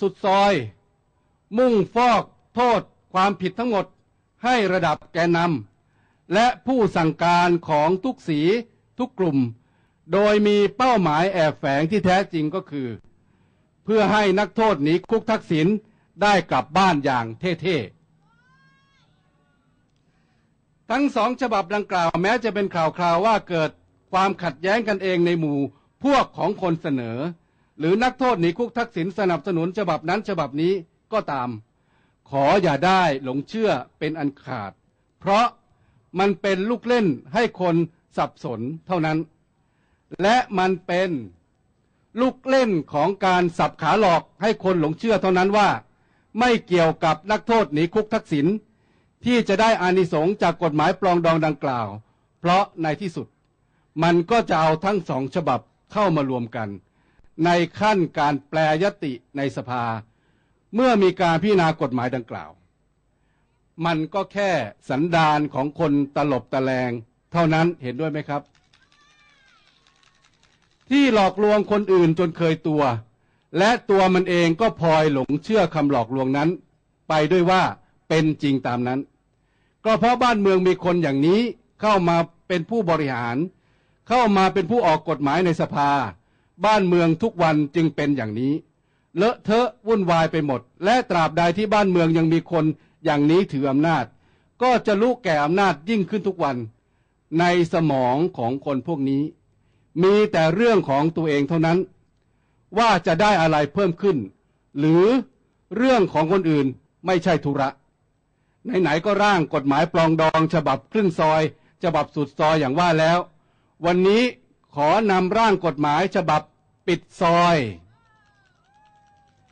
สุดซอย มุ่งฟอกโทษความผิดทั้งหมดให้ระดับแกนนำและผู้สั่งการของทุกสีทุกกลุ่ม โดยมีเป้าหมายแอบแฝงที่แท้จริงก็คือ เพื่อให้นักโทษหนีคุกทักษิณได้กลับบ้านอย่างเท่ๆ ทั้งสองฉบับดังกล่าวแม้จะเป็นข่าวคราวว่าเกิดความขัดแย้งกันเองในหมู่พวกของคนเสนอ หรือนักโทษหนีคุกทักษิณสนับสนุนฉบับนั้นฉบับนี้ก็ตาม ขออย่าได้หลงเชื่อเป็นอันขาด เพราะมันเป็นลูกเล่นให้คนสับสนเท่านั้น และมันเป็นลูกเล่นของการสับขาหลอกให้คนหลงเชื่อเท่านั้นว่า ไม่เกี่ยวกับนักโทษหนีคุกทักษิณที่จะได้อานิสงส์จากกฎหมายปลองดองดังกล่าว เพราะในที่สุด มันก็จะเอาทั้งสองฉบับเข้ามารวมกัน ในขั้นการแปลยติในสภา เมื่อมีการพิจารณากฎหมายดังกล่าว มันก็แค่สันดานของคนตลบตะแลงเท่านั้นเห็นด้วยไหมครับ ที่หลอกลวงคนอื่นจนเคยตัว และตัวมันเองก็พลอยหลงเชื่อคำหลอกลวงนั้น ไปด้วยว่าเป็นจริงตามนั้น ก็เพราะบ้านเมืองมีคนอย่างนี้เข้ามาเป็นผู้บริหาร เข้ามาเป็นผู้ออกกฎหมายในสภา บ้านเมืองทุกวันจึงเป็นอย่างนี้ เลอะเทอะวุ่นวายไปหมด และตราบใดที่บ้านเมืองยังมีคนอย่างนี้ถืออำนาจ ก็จะรู้แก่อำนาจยิ่งขึ้นทุกวัน ในสมองของคนพวกนี้ มีแต่เรื่องของตัวเองเท่านั้น ว่าจะได้อะไรเพิ่มขึ้น หรือเรื่องของคนอื่นไม่ใช่ธุระไหนๆก็ร่างกฎหมายปลองดอง ฉบับครึ่งซอย ฉบับสุดซอยอย่างว่าแล้ว วันนี้ ขอนำร่างกฎหมายฉบับปิดซอย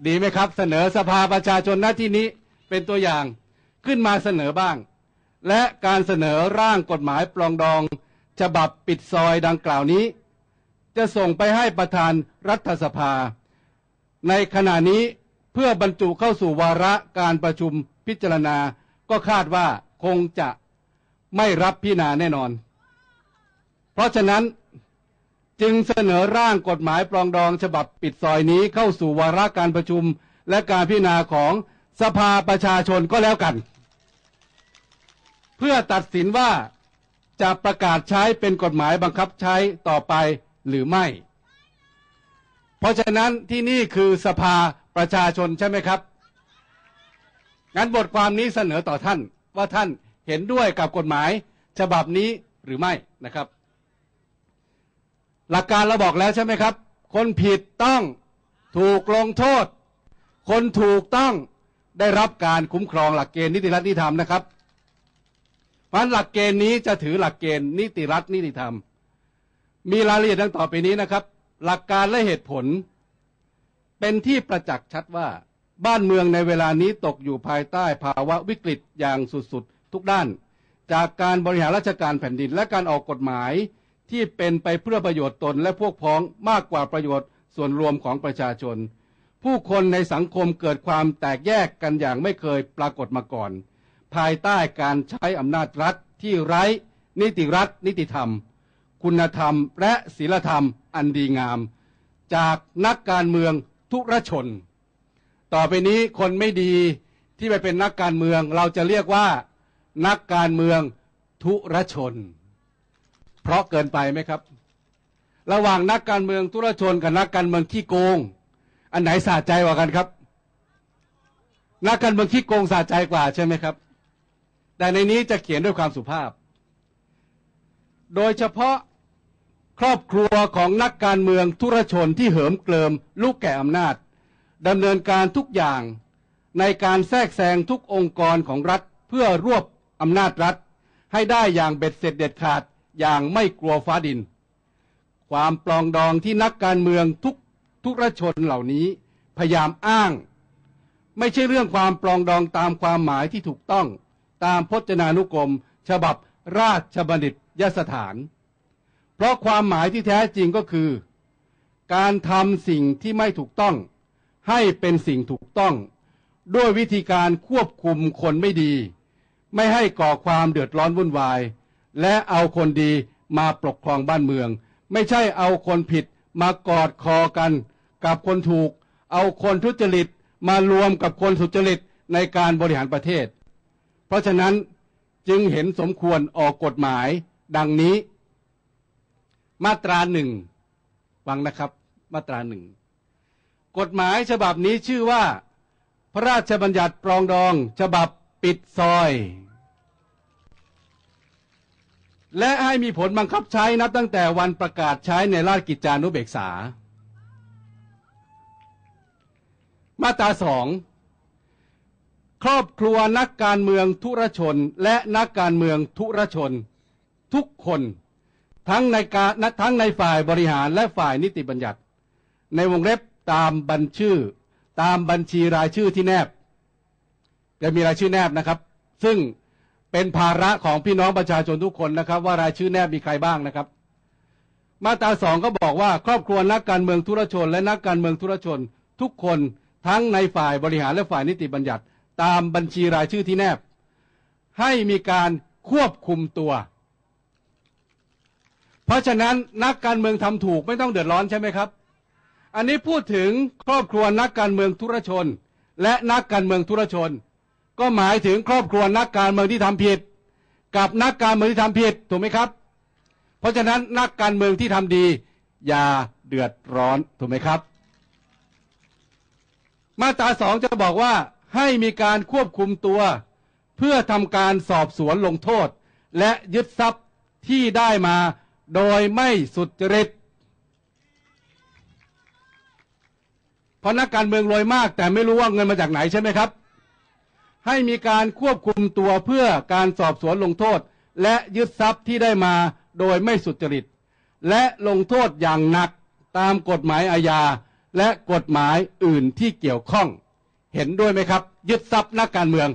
ดีไหมครับ เสนอสภาประชาชนหน้าที่นี้เป็นตัวอย่างขึ้นมาเสนอบ้าง และการเสนอร่างกฎหมายปลองดอง ฉบับปิดซอยดังกล่าวนี้ จะส่งไปให้ประธานรัฐสภา ในขณะนี้เพื่อบรรจุเข้าสู่วาระการประชุมพิจารณา ก็คาดว่าคงจะไม่รับพิจารณาแน่นอน เพราะฉะนั้น จึงเสนอร่างกฎหมายปรองดองฉบับปิดซอยนี้เข้าสู่วาระการประชุม และการพิจารณาของสภาประชาชนก็แล้วกัน เพื่อตัดสินว่าจะประกาศใช้เป็นกฎหมายบังคับใช้ต่อไปหรือไม่ เพราะฉะนั้นที่นี่คือสภาประชาชนใช่ไหมครับ งั้นบทความนี้เสนอต่อท่านว่าท่านเห็นด้วยกับกฎหมายฉบับนี้หรือไม่นะครับ หลักการเราบอกแล้วใช่ไหมครับ คนผิดต้องถูกลงโทษ คนถูกต้องได้รับการคุ้มครองหลักเกณฑ์นิติรัฐนิติธรรมนะครับเพราะหลักเกณฑ์นี้จะถือหลักเกณฑ์นิติรัฐนิติธรรม มีรายละเอียดดังต่อไปนี้นะครับ หลักการและเหตุผล เป็นที่ประจักษ์ชัดว่าบ้านเมืองในเวลานี้ตกอยู่ภายใต้ภาวะวิกฤตอย่างสุดๆ ทุกด้าน จากการบริหารราชการแผ่นดินและการออกกฎหมาย ที่เป็นไปเพื่อประโยชน์ตนและพวกพ้องมากกว่าประโยชน์ส่วนรวมของประชาชน ผู้คนในสังคมเกิดความแตกแยกกันอย่างไม่เคยปรากฏมาก่อน ภายใต้การใช้อำนาจรัฐที่ไร้ นิติรัฐ นิติธรรม คุณธรรมและศีลธรรมอันดีงาม จากนักการเมืองทุรชน ต่อไปนี้คนไม่ดีที่ไปเป็นนักการเมืองเราจะเรียกว่า นักการเมืองทุรชน เพราะเกินไปไหมครับ ระหว่างนักการเมืองทุรชนกับนักการเมืองขี้โกง อันไหนสะใจกว่ากันครับ นักการเมืองขี้โกงสะใจกว่าใช่ไหมครับ แต่ในนี้จะเขียนด้วยความสุภาพ โดยเฉพาะครอบครัวของนักการเมืองทุรชนที่เหิมเกลิมลูกแก่อำนาจดำเนินการทุกอย่างในการแทรกแซงทุกองค์กรของรัฐเพื่อรวบอำนาจรัฐ ให้ได้อย่างเบ็ดเสร็จเด็ดขาด อย่างไม่กลัวฟ้าดิน ความปลองดองที่นักการเมืองทุกทุรชนเหล่านี้พยายามอ้าง ไม่ใช่เรื่องความปลองดองตามความหมายที่ถูกต้องตามพจนานุกรม ฉบับราชบัณฑิตยสถาน เพราะความหมายที่แท้จริงก็คือ การทำสิ่งที่ไม่ถูกต้อง ให้เป็นสิ่งถูกต้อง ด้วยวิธีการควบคุมคนไม่ดี ไม่ให้ก่อความเดือดร้อนวุ่นวาย และเอาคนดีมาปกครองบ้านเมือง ไม่ใช่เอาคนผิดมากอดคอกัน กับคนถูก เอาคนทุจริตมารวมกับคนสุจริตในการบริหารประเทศ เพราะฉะนั้นจึงเห็นสมควรออกกฎหมายดังนี้ มาตราหนึ่งฟังนะครับ มาตราหนึ่งกฎหมายฉบับนี้ชื่อว่า พระราชบัญญัติปรองดองฉบับปิดซอย และให้มีผลบังคับใช้นับตั้งแต่วันประกาศใช้ในราชกิจจานุเบกษา มาตราสองครอบครัวนักการเมืองทุรชนและนักการเมืองทุรชน ทุกคนทั้งในการทั้งในฝ่ายบริหารและฝ่ายนิติบัญญัติ ในวงเล็บตามบัญชื่อ ตามบัญชีรายชื่อที่แนบจะมีรายชื่อแนบนะครับ ซึ่ง เป็นภาระของพี่น้องประชาชนทุกคนนะครับ ว่ารายชื่อแนบมีใครบ้างนะครับ มาตราสองก็บอกว่าครอบครัวนักการเมืองทุรชน และนักการเมืองทุรชน ทุกคนทั้งในฝ่ายบริหารและฝ่ายนิติบัญญัติ ตามบัญชีรายชื่อที่แนบ ให้มีการควบคุมตัว เพราะฉะนั้นนักการเมืองทำถูกไม่ต้องเดือดร้อนใช่ไหมครับ อันนี้พูดถึงครอบครัวนักการเมืองทุรชน และนักการเมืองทุรชน ก็หมายถึงครอบครัวนักการเมืองที่ทำผิด กับนักการเมืองที่ทำผิดถูกไหมครับ เพราะฉะนั้นนักการเมืองที่ทำดี อย่าเดือดร้อนถูกไหมครับ มาตราสองจะบอกว่าให้มีการควบคุมตัว เพื่อทำการสอบสวนลงโทษ และยึดทรัพย์ที่ได้มาโดยไม่สุจริตเพราะนักการเมืองรวยมาก แต่ไม่รู้ว่าเงินมาจากไหนใช่ไหมครับ ให้มีการควบคุมตัวเพื่อการสอบสวนลงโทษ และยึดทรัพย์ที่ได้มาโดยไม่สุจริต และลงโทษอย่างหนักตามกฎหมายอาญาและกฎหมายอื่นที่เกี่ยวข้อง เห็นด้วยไหมครับ ยึดทรัพย์นักการเมือง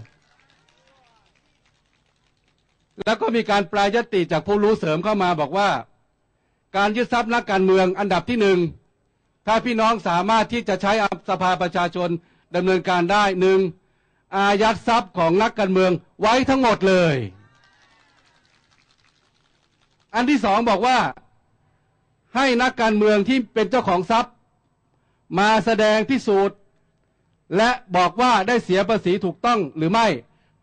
แล้วก็มีการปลายยติจากผู้รู้เสริมเข้ามาบอกว่า การยึดทรัพย์นักการเมืองอันดับที่หนึ่งถ้าพี่น้องสามารถที่จะใช้สภาประชาชนดำเนินการได้หนึ่ง อายัดทรัพย์ของนักการเมืองไว้ทั้งหมดเลย อันที่สองบอกว่าให้นักการเมืองที่เป็นเจ้าของทรัพย์ มาแสดงพิสูจน์ และบอกว่าได้เสียภาษีถูกต้องหรือไม่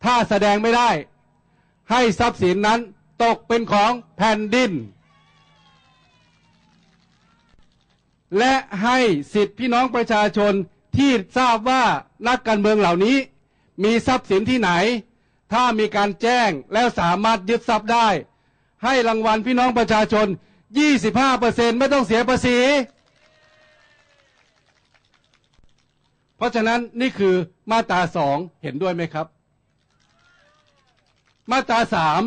ถ้าแสดงไม่ได้ ให้ทรัพย์สินนั้นตกเป็นของแผ่นดิน และให้สิทธิพี่น้องประชาชนที่ทราบว่านักการเมืองเหล่านี้ มีทรัพย์สินที่ไหน ถ้ามีการแจ้งแล้วสามารถยึดทรัพย์ได้ ให้รางวัลพี่น้องประชาชน 25%ไม่ต้องเสียภาษี เพราะฉะนั้นนี่คือมาตราสองเห็นด้วยไหมครับ มาตราสาม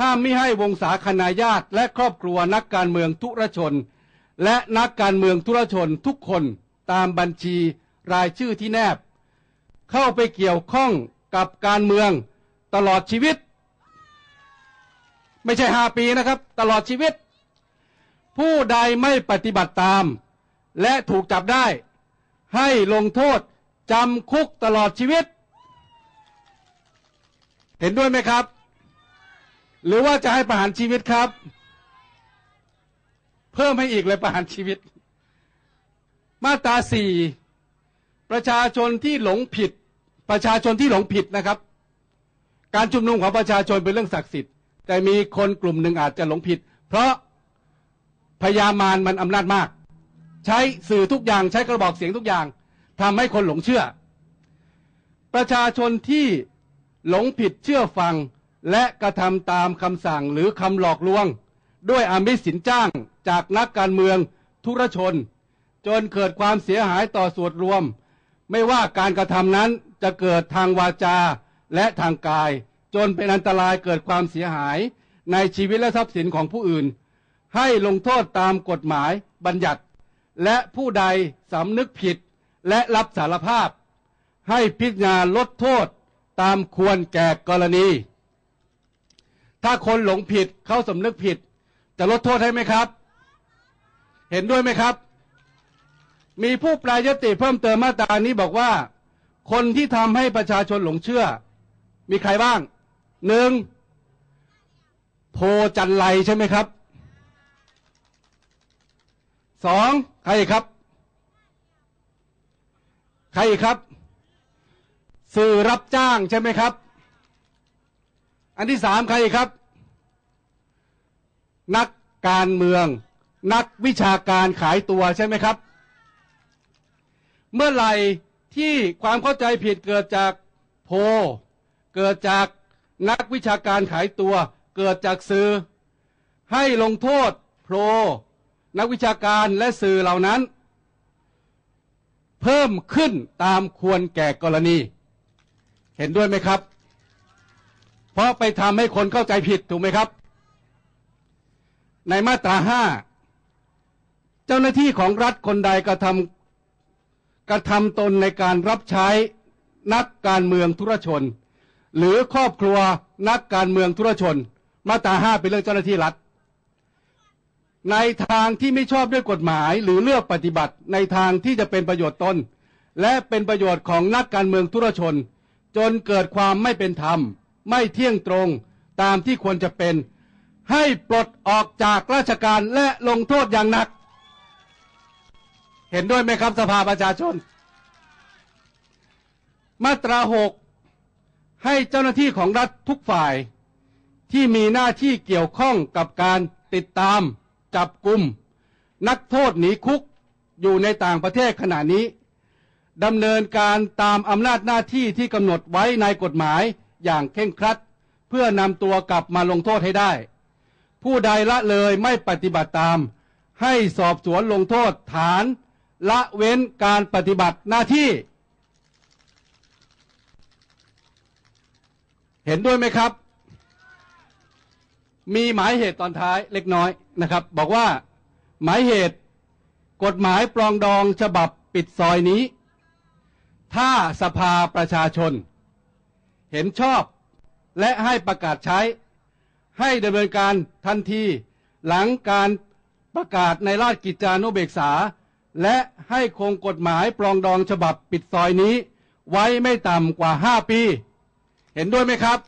ห้ามไม่ให้วงศาคณาญาติและครอบครัวนักการเมืองทุรชน และนักการเมืองทุรชนทุกคนตามบัญชีรายชื่อที่แนบ เข้าไปเกี่ยวข้องกับการเมืองตลอดชีวิต ไม่ใช่ห้าปีนะครับ ตลอดชีวิต ผู้ใดไม่ปฏิบัติตาม และถูกจับได้ ให้ลงโทษจำคุกตลอดชีวิต เห็นด้วยไหมครับ หรือว่าจะให้ประหารชีวิตครับ เพิ่มให้อีกเลยประหารชีวิต มาตราสี่ประชาชนที่หลงผิด ประชาชนที่หลงผิดนะครับ การชุมนุมของประชาชนเป็นเรื่องศักดิ์สิทธิ์ แต่มีคนกลุ่มหนึ่งอาจจะหลงผิด เพราะพยามารมันอำนาจมาก ใช้สื่อทุกอย่างใช้กระบอกเสียงทุกอย่างทำให้คนหลงเชื่อ ประชาชนที่หลงผิดเชื่อฟังและกระทำตามคำสั่งหรือคำหลอกลวง ด้วยอามิสสินจ้างจากนักการเมืองทุรชน จนเกิดความเสียหายต่อส่วนรวม ไม่ว่าการกระทำนั้น จะเกิดทางวาจาและทางกาย จนเป็นอันตรายเกิดความเสียหายในชีวิตและทรัพย์สินของผู้อื่น ให้ลงโทษตามกฎหมายบัญญัติ และผู้ใดสำนึกผิดและรับสารภาพ ให้พิจารณาลดโทษตามควรแก่กรณี ถ้าคนหลงผิดเขาสำนึกผิด จะลดโทษให้ไหมครับ เห็นด้วยไหมครับ มีผู้แปลยติเพิ่มเติมมาตรานี้บอกว่า คนที่ทำให้ประชาชนหลงเชื่อ มีใครบ้างหนึ่งโพจันไลใช่ไหมครับสองใครอีกครับ ใครอีกครับ สื่อรับจ้างใช่ไหมครับ อันที่สามใครอีกครับ นักการเมือง นักวิชาการขายตัวใช่ไหมครับ เมื่อไหร่ ที่ความเข้าใจผิดเกิดจากโพลเกิดจากนักวิชาการขายตัว เกิดจากสื่อ ให้ลงโทษโพลนักวิชาการและสื่อเหล่านั้น เพิ่มขึ้นตามควรแก่กรณี เห็นด้วยไหมครับ เพราะไปทำให้คนเข้าใจผิดถูกไหมครับ ในมาตราห้าเจ้าหน้าที่ของรัฐคนใดกระทำ กระทำตนในการรับใช้นักการเมืองธุรชน หรือครอบครัวนักการเมืองธุรชน มาตราห้าเป็นเรื่องเจ้าหน้าที่รัฐ ในทางที่ไม่ชอบด้วยกฎหมายหรือเลือกปฏิบัติในทางที่จะเป็นประโยชน์ตนและเป็นประโยชน์ของนักการเมืองธุรชน จนเกิดความไม่เป็นธรรม ไม่เที่ยงตรงตามที่ควรจะเป็น ให้ปลดออกจากราชการและลงโทษอย่างหนัก เห็นด้วยไหมครับสภาประชาชน มาตราหกให้เจ้าหน้าที่ของรัฐทุกฝ่ายที่มีหน้าที่เกี่ยวข้องกับการติดตามจับกลุ่ม นักโทษหนีคุกอยู่ในต่างประเทศขณะนี้ดำเนินการตามอำนาจหน้าที่ที่กำหนดไว้ในกฎหมายอย่างเคร่งครัด เพื่อนำตัวกลับมาลงโทษให้ได้ ผู้ใดละเลยไม่ปฏิบัติตาม ให้สอบสวนลงโทษฐาน ละเว้นการปฏิบัติหน้าที่ เห็นด้วยไหมครับ มีหมายเหตุตอนท้ายเล็กน้อยนะครับ บอกว่าหมายเหตุกฎหมายปลองดองฉบับปิดซอยนี้ ถ้าสภาประชาชน เห็นชอบและให้ประกาศใช้ ให้ดำเนินการทันทีหลังการประกาศในราชกิจจานุเบกษา และให้คงกฎหมายปลองดองฉบับปิดซอยนี้ ไว้ไม่ต่ำกว่า 5 ปี เห็นด้วยไหมครับ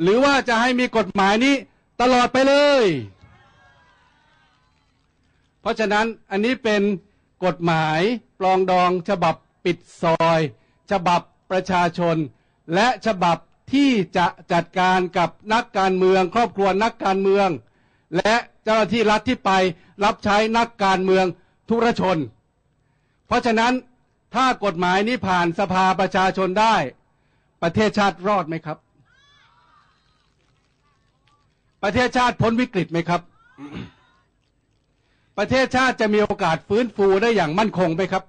หรือว่าจะให้มีกฎหมายนี้ตลอดไปเลย เพราะฉะนั้นอันนี้เป็นกฎหมายปลองดองฉบับปิดซอย ฉบับประชาชน และฉบับที่จะจัดการกับนักการเมือง ครอบครัวนักการเมือง และเจ้าหน้าที่รัฐที่ไปรับใช้นักการเมืองทุรชน เพราะฉะนั้นถ้ากฎหมายนี้ผ่านสภาประชาชนได้ ประเทศชาติรอดไหมครับ ประเทศชาติพ้นวิกฤตไหมครับ ประเทศชาติจะมีโอกาสฟื้นฟูได้อย่างมั่นคงไหมครับ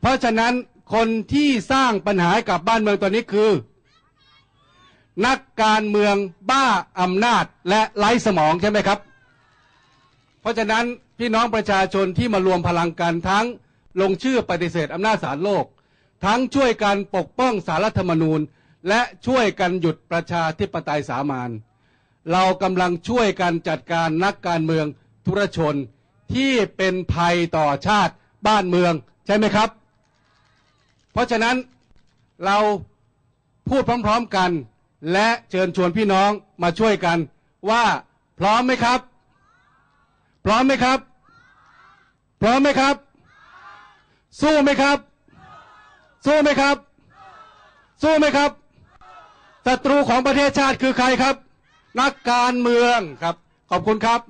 เพราะฉะนั้นคนที่สร้างปัญหากับบ้านเมืองตอนนี้คือ นักการเมืองบ้าอำนาจและไร้สมองใช่ไหมครับ เพราะฉะนั้นพี่น้องประชาชนที่มารวมพลังกันทั้งลงชื่อปฏิเสธอำนาจศาลโลก ทั้งช่วยกันปกป้องสารรัฐธรรมนูญ และช่วยกันหยุดประชาธิปไตยสามานเรากำลังช่วยกันจัดการนักการเมืองธุรชนที่เป็นภัยต่อชาติบ้านเมืองใช่ไหมครับ เพราะฉะนั้นเราพูดพร้อมๆกัน และเชิญชวนพี่น้องมาช่วยกันว่าพร้อมไหมครับ พร้อมไหมครับ พร้อมไหมครับ สู้ไหมครับ สู้ไหมครับ สู้ไหมครับศัตรูของประเทศชาติคือใครครับ นักการเมืองครับ ขอบคุณครับ